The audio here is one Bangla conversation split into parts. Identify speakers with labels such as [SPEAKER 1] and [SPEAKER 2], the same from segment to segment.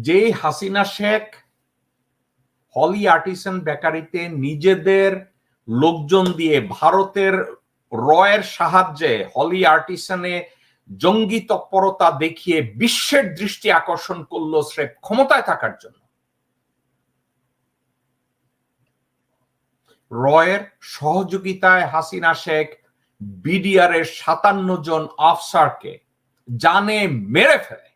[SPEAKER 1] যেই হাসিনা শেখ হলি আর্টিসান বেকারিতে নিজেদের লোকজন দিয়ে ভারতের রয়ের সাহায্যে হলি আর্টিসানে জঙ্গি তৎপরতা দেখিয়ে বিশ্বের দৃষ্টি আকর্ষণ করল স্রেফ ক্ষমতায় থাকার জন্য। রয়ের সহযোগিতায় হাসিনা শেখ বিডিআর এর সাতান্ন জন আফসারকে জানে মেরে ফেলে।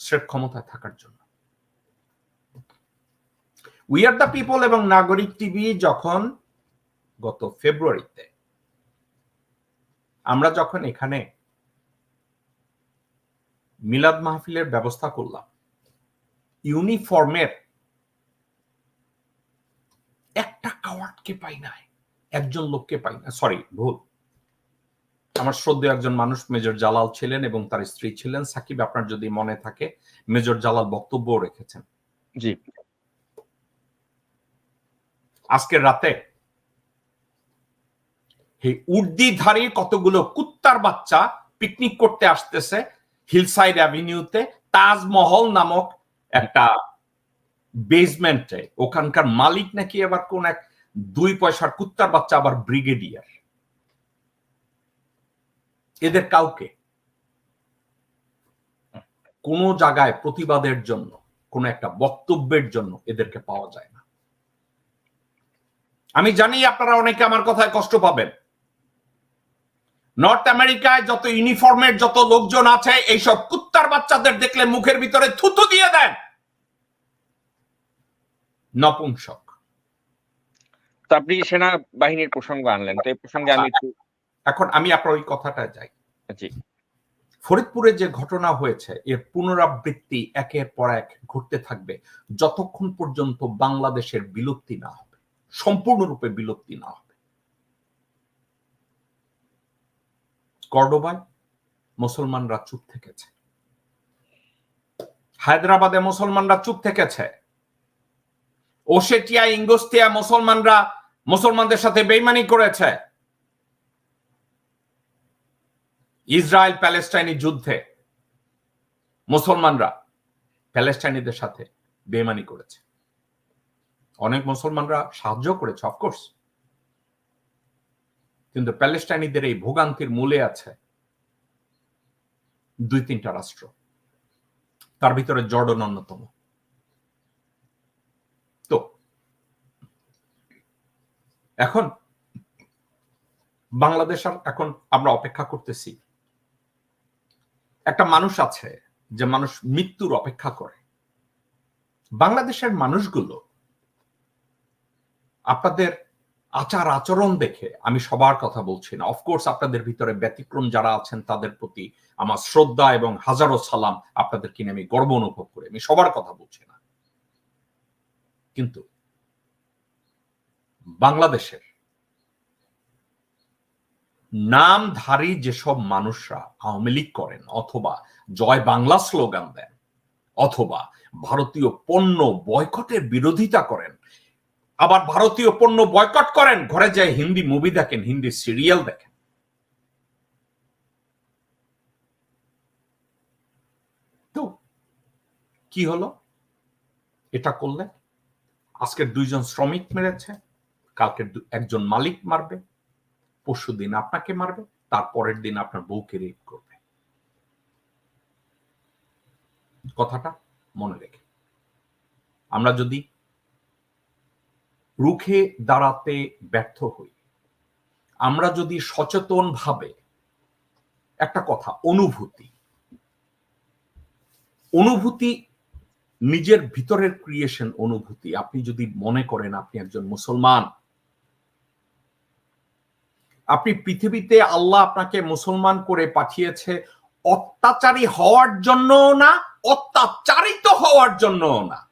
[SPEAKER 1] স্রেফ ক্ষমতায় থাকার জন্য। উই আর দ্য পিপল এবং নাগরিক টিভি যখন গত ফেব্রুয়ারিতে আমরা যখন এখানে মিলাদ মাহফিলের ব্যবস্থা করলাম ইউনিফর্মের একটা কাওয়ার্ডকে পাই নাই, একজন লোককে পাই না সরি ভুল। আমার শ্রদ্ধেয় একজন মানুষ মেজর জালাল ছিলেন এবং তার স্ত্রী ছিলেন। সাকিব আপনার যদি মনে থাকে মেজর জালাল বক্তব্য রেখেছেন।
[SPEAKER 2] জি।
[SPEAKER 1] আজকের রাতে উর্দিধারী কতগুলো কুত্তার বাচ্চা পিকনিক করতে আসতেছে হিলসাইড অ্যাভিনিউতে তাজমহল নামক একটা বেসমেন্টে ওখানকার মালিক নাকি আবার কোন এক দুই পয়সার কুত্তার বাচ্চা আবার ব্রিগেডিয়ার এদের কাউকে। কোন জায়গায় প্রতিবাদের জন্য, কোন একটা বক্তব্যের জন্য এদেরকে পাওয়া যায় না। আমি জানি আপনারা অনেকে আমার কথায় কষ্ট পাবেন। নর্থ আমেরিকায় যত ইউনিফর্মের যত লোকজন আছে, এইসব কুত্তার বাচ্চাদের দেখলে মুখের ভিতরে থুতু দিয়ে দেন। নপুংসক।
[SPEAKER 2] তো আপনি সেনা বাহিনীর প্রসঙ্গ আনলেন, তো এই প্রসঙ্গে আমি একটু
[SPEAKER 1] এখন আমি আপনার ওই কথাটা যাই। ফরিদপুরে যে ঘটনা হয়েছে এর পুনরাবৃত্তি একের পর এক ঘটতে থাকবে যতক্ষণ পর্যন্ত বাংলাদেশের বিলুপ্তি না হবে সম্পূর্ণরূপে বিলুপ্তি না হবে। কর্ডোবায় মুসলমানরা চুপ থেকেছে। হায়দ্রাবাদে মুসলমানরা চুপ থেকেছে। ওশেটিয়া ইঙ্গোস্তিয়া মুসলমানরা মুসলমানদের সাথে বেইমানি করেছে। ইসরায়েল প্যালেস্টাইনি যুদ্ধে মুসলমানরা প্যালেস্টাইনিদের সাথে বেমানি করেছে। অনেক মুসলমানরা সাহায্য করেছে অফকোর্স কিন্তু প্যালেস্টাইনিদের এই ভোগান্তির মূলে আছে দুই তিনটা রাষ্ট্র। তার ভিতরে জর্ডন অন্যতম। তো, এখন বাংলাদেশ এখন আমরা অপেক্ষা করতেছি একটা মানুষ আছে যে মানুষ মৃত্যুর অপেক্ষা করে। বাংলাদেশের মানুষগুলো আপনাদের আচার আচরণ দেখে আমি সবার কথা বলছি না। অফকোর্স আপনাদের ভিতরে ব্যতিক্রম যারা আছেন, তাদের প্রতি আমার শ্রদ্ধা এবং হাজারো সালাম আপনাদের কিনে আমি গর্ব অনুভব করি। আমি সবার কথা বলছি না। কিন্তু বাংলাদেশের নামধারী যেসব মানুষরা আওয়ামী লীগ করেন, অথবা জয় বাংলা স্লোগান দেন, অথবা ভারতীয় পণ্য বয়কটের বিরোধিতা করেন, আবার ভারতীয় পণ্য বয়কট করেন, ঘরে যায় হিন্দি মুভি দেখেন, হিন্দি সিরিয়াল দেখেন। তো কি হলো? এটা করলে? আজকের দুইজন শ্রমিক মেরেছে কালকে একজন মালিক মারবে। পরশু দিন আপনাকে মারবে তারপরের দিন আপনার বউকে রেপ করবে। কথাটা মনে রেখে। আমরা যদি রুখে দাঁড়াতে ব্যর্থ হই, আমরা যদি সচেতন ভাবে একটা কথা, অনুভূতি অনুভূতি নিজের ভিতরের ক্রিয়েশন অনুভূতি, আপনি যদি মনে করেন আপনি একজন মুসলমান আপনি পৃথিবীতে আল্লাহ আপনাকে মুসলমান করে পাঠিয়েছে অত্যাচারী হওয়ার জন্য না, অত্যাচারিত হওয়ার জন্য না।